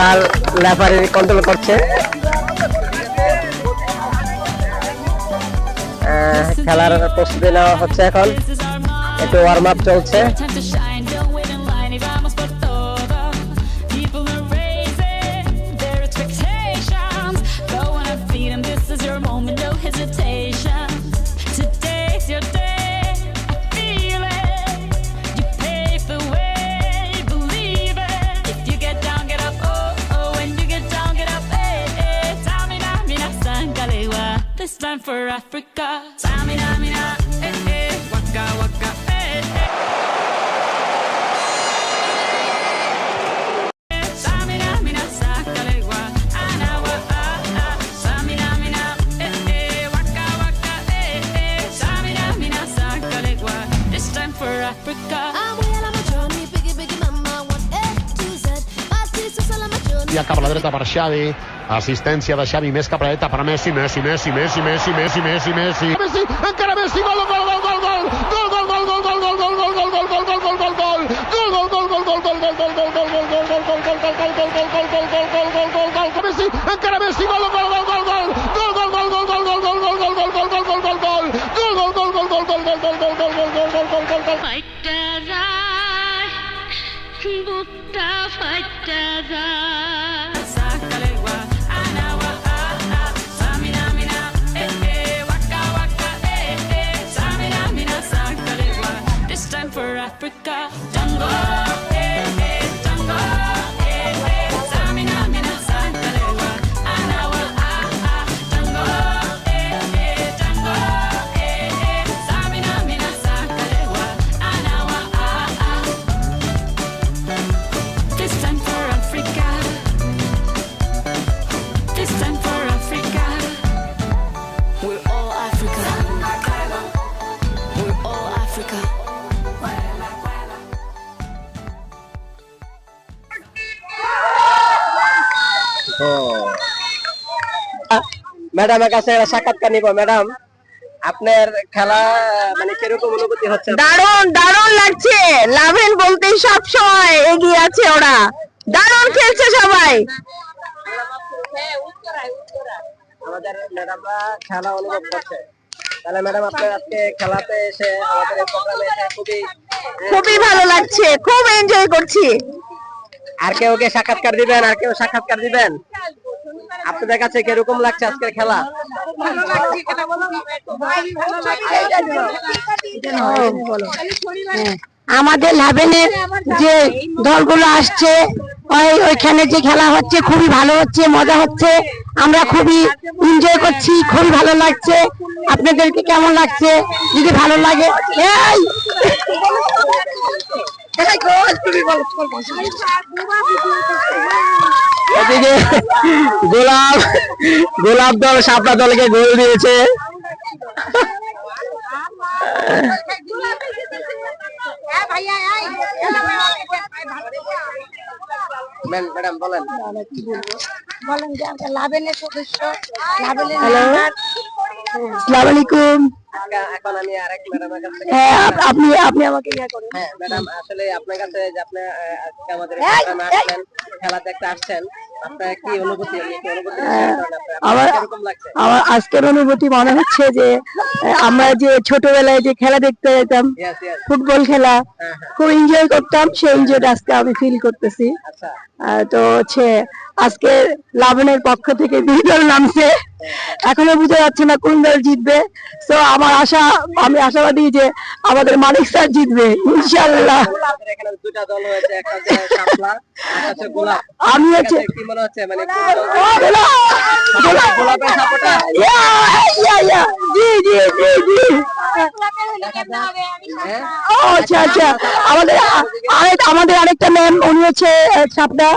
Sir লেফারি control করছে। খেলার প্রস্তুতি নেওয়া হচ্ছে এখন। একটু ওয়ার্ম আপ চলছে। Africa. Ja cap a la dreta per Xavi. Assistència de Xavi més cap a la dreta per Messi, Messi, Messi, Messi, Messi, Messi, Messi, Messi. Messi, encara Messi, gol, gol, gol, gol, gol. Gol, gol, gol, gol, gol, gol, gol, gol, gol, gol, gol, gol, gol, gol. Gol, gol, gol, gol, gol, faire ম্যাডামের কাছে সাক্ষাৎকার নিব madam. আপনার খেলা মানে কীরকম অনুভূতি হচ্ছে? দারুণ দারুণ লাগছে। লাভেন বলতে সব সময় এগিয়ে আছে ওরা। দারুণ খেলছে সবাই। আমাদের ম্যাডামরা খেলা অনুভব করছে। তাহলে ম্যাডাম আপনার আজকে খেলাতে এসে আমাদের এই প্রোগ্রামে এসে খুবই খুবই ভালো লাগছে খুব এনজয় করছি। আর কেউ কে সাক্ষাৎকার দিবেন? আর কেউ সাক্ষাৎকার দিবেন? আপনাদের কাছে কীরকম লাগছে আজকের খেলা? আমাদের লাভেনের যে দলগুলো আসছে, ওই ওইখানে যে খেলা হচ্ছে, খুবই ভালো হচ্ছে, মজা হচ্ছে। আমরা খুবই এনজয় করছি, খুবই ভালো লাগছে। আপনাদেরকে কেমন লাগছে? যদি ভালো লাগে, এই! এদিকে গোলাপ গোলাপ দল সাপলা দলকে গোল দিয়েছে। ম্যাডাম বলেন। বলেন যে আমরা লাভেনের সদস্য লাভেনের আলাইকুম এখন আমি আরেক ম্যাডামের কাছ হ্যাঁ আপনি আপনি আমাকে ইয়ে করেন। হ্যাঁ ম্যাডাম আসলে আপনার কাছে যে আপনি আজকে আমাদের আসছেন খেলা দেখতে আসছেন আপনার কি অনুভূতি কি অনুভূতি? আপনার? আমার আমার আজকের অনুভূতি মনে হচ্ছে যে আমরা যে ছোটবেলায় যে খেলা দেখতে যেতাম ফুটবল খেলা খুব এনজয় করতাম সেই এনজয়টা আজকে আমি ফিল করতেছি। আচ্ছা। তো হচ্ছে আজকে লাবণের পক্ষ থেকে দুই দল নামছে। এখনও বোঝা যাচ্ছে না কোন দল জিতবে। তো আমার আশা আমি আশাবাদী যে আমাদের মালিক স্যার জিতবে ইনশাল্লাহ আমাদের এখানে দুটা আচ্ছা আচ্ছা। আমাদের আরেক আমাদের আরেকটা ম্যাম উনি হচ্ছে সাপলার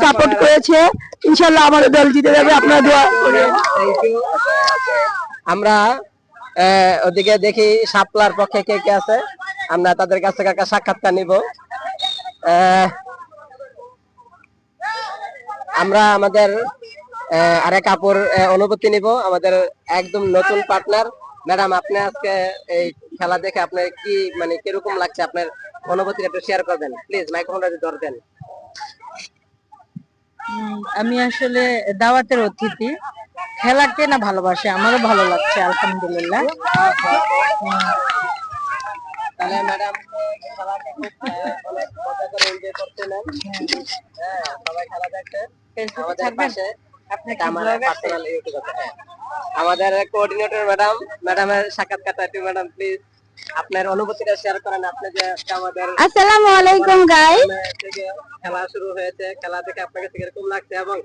সাপোর্ট করেছে। ইনশাল্লাহ আমাদের দল জিতে যাবে আপনারা দোয়া. আমরা ওদিকে দেখি শাপলার পক্ষে কে কে আছে। আমরা তাদের কাছ থেকে একটা সাক্ষাৎকার নিব। আহ, আমরা আমাদের আহ, আরেক আপুর আহ, অনুভূতি নিব। আমাদের একদম নতুন পার্টনার ম্যাডাম আপনি আজকে এই খেলা দেখে আপনার কি মানে কীরকম লাগছে? আপনার অনুভূতি একটু শেয়ার করবেন প্লিজ মাইক্রোফোনটা যদি ধরবেন উম, আমি আসলে দাওয়াতের অতিথি। খেলাকে না ভালোবাসে আমারও ভালো লাগছে আলহামদুলিল্লাহ। তাহলে ম্যাডাম হ্যাঁ সবাই খেলা দেখছে আমাদের পাশে আছে হ্যাঁ। আমাদের কোঅর্ডিনেটর ম্যাডাম ম্যাডামের সাক্ষাৎকারটা একটু ম্যাডাম প্লিজ আপনার অনুভূতিটা শেয়ার করেন আপনি যে আমাদের আসসালামু আলাইকুম গাইস খেলা শুরু হয়েছে খেলা দেখে আপনার কাছে কীরকম লাগছে এবং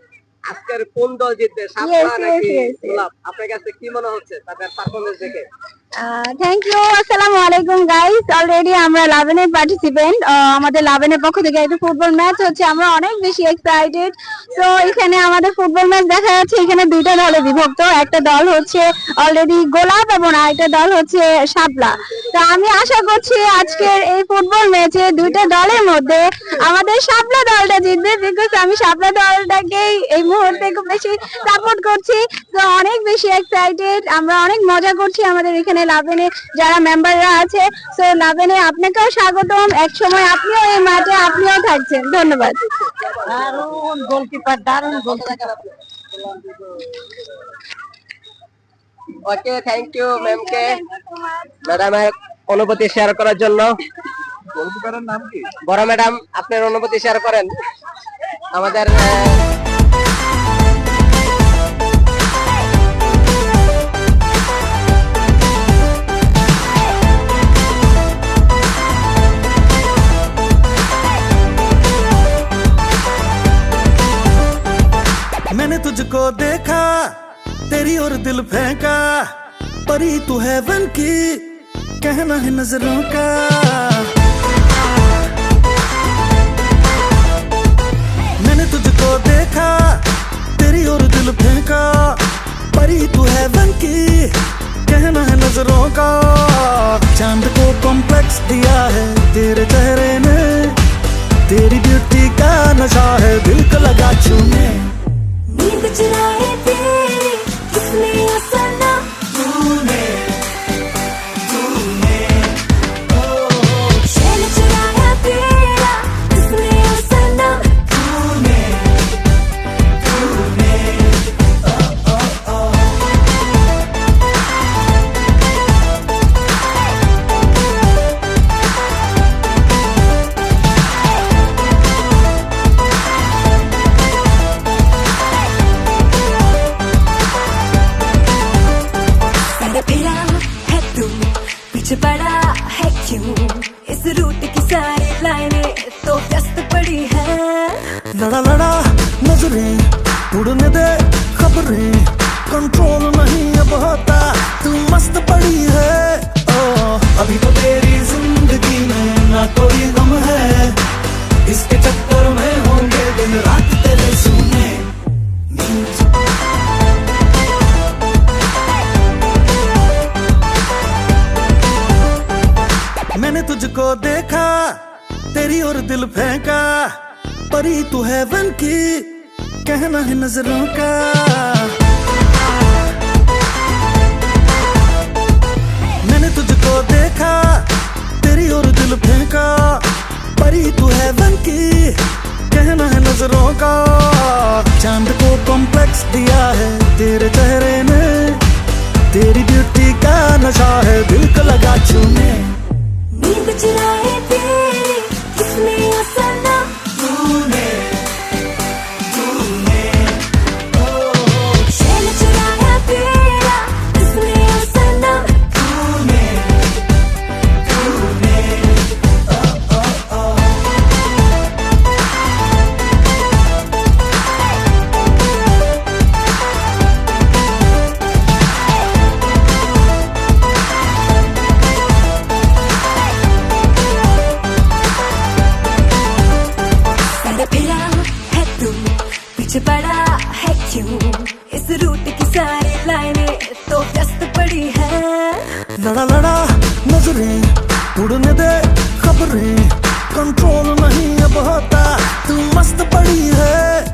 আজকের কোন দল জিতবে সাপলা নাকি. গোলাপ আপনার কাছে কি মনে হচ্ছে তাদের পারফরমেন্স দেখে থ্যাংক ইউ আসসালামু আলাইকুম গাইস অলরেডি আমরা লাভেনের পার্টিসিপেন্ট আমাদের লাভেনের পক্ষ থেকে একটা ফুটবল ম্যাচ হচ্ছে। আমরা অনেক বেশি এক্সাইটেড তো এখানে আমাদের ফুটবল ম্যাচ দেখা যাচ্ছে। এখানে দুইটা দলে বিভক্ত। একটা দল হচ্ছে অলরেডি গোলাপ এবং আরেকটা দল হচ্ছে শাপলা। তো আমি আশা করছি আজকের এই ফুটবল ম্যাচে দুইটা দলের মধ্যে আমাদের শাপলা দলটা জিতবে বিকজ আমি শাপলা দলটাকেই এই মুহূর্তে খুব বেশি সাপোর্ট করছি। তো অনেক বেশি এক্সাইটেড আমরা অনেক মজা করছি আমাদের এখানে লাভেনে যারা মেম্বাররা আছে সো লাভেনে আপনাকেও স্বাগতম। এক সময় আপনিও এই মাঠে আপনিও থাকছেন। ধন্যবাদ। দারুণ গোলকিপার দারুণ goalkeeper. Okay thank you ma'am কে। ম্যাডামের অনুভূতি শেয়ার করার জন্য। গোলকিপারের নাম কি? বড় ম্যাডাম আপনার অনুভূতি শেয়ার করেন। আমাদের तुझको देखा, तेरी और दिल फेंका, परी तू हेवन की, कहना है नज़रों का। मैंने तुझको देखा, तेरी और दिल फेंका, परी तू हेवन की, कहना है नज़रों का। चाँद को कॉम्प्लेक्स दिया है लड़ा लड़ा नज़रें उड़ने दे खबरें। कंट्रोल नहीं अब होता तू मस्त पड़ी है। ओ, अभी तो तेरी ज़िंदगी में ना कोई गम है। इसके चक्कर में होंगे दिन रात तेरे सुने। मैंने तुझको देखा तेरी और दिल फेंका। परी तू हेवन की, कहना है नज़रों का। मैंने तुझको देखा, तेरी और दिल फेंका। परी तू हेवन की, कहना है नज़रों का। चाँद को कॉम्प्लेक्स दिया है तेरे चेहरे ने। तेरी ब्यूटी का नशा है दिल को लगा छूने। नींद चुराए पीछे पड़ा है क्यों? इस रूट की सारी लाइनें तो व्यस्त पड़ी है। लड़ा लड़ा, नज़रें उड़ने दे खबरें। कंट्रोल नहीं अब होता तू मस्त पड़ी है।